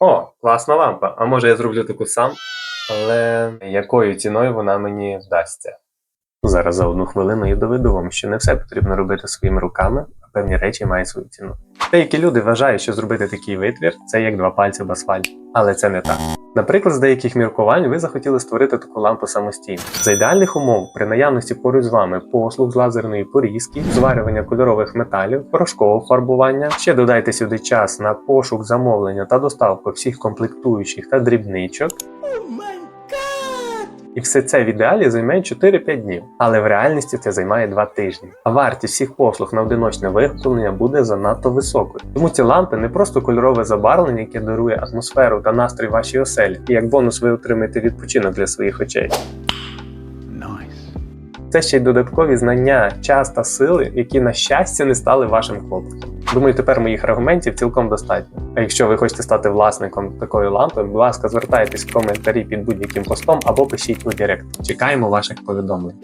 О, класна лампа. А може я зроблю таку сам? Але якою ціною вона мені вдасться? Зараз за одну хвилину я доведу вам, що не все потрібно робити своїми руками, а певні речі мають свою ціну. Деякі люди вважають, що зробити такий витвір це як два пальці в асфальті, але це не так. Наприклад, з деяких міркувань ви захотіли створити таку лампу самостійно. За ідеальних умов, при наявності поруч з вами послуг з лазерної порізки, зварювання кольорових металів, порошкового фарбування. Ще додайте сюди час на пошук, замовлення та доставку всіх комплектуючих та дрібничок. І все це в ідеалі займе 4-5 днів, але в реальності це займає 2 тижні. А вартість всіх послуг на одиночне виготовлення буде занадто високою. Тому ці лампи не просто кольорове забарвлення, яке дарує атмосферу та настрій вашій оселі. І як бонус ви отримаєте відпочинок для своїх очей. Це ще й додаткові знання, час та сили, які на щастя не стали вашим клопотом. Думаю, тепер моїх аргументів цілком достатньо. А якщо ви хочете стати власником такої лампи, будь ласка, звертайтесь в коментарі під будь-яким постом або пишіть у Директ. Чекаємо ваших повідомлень.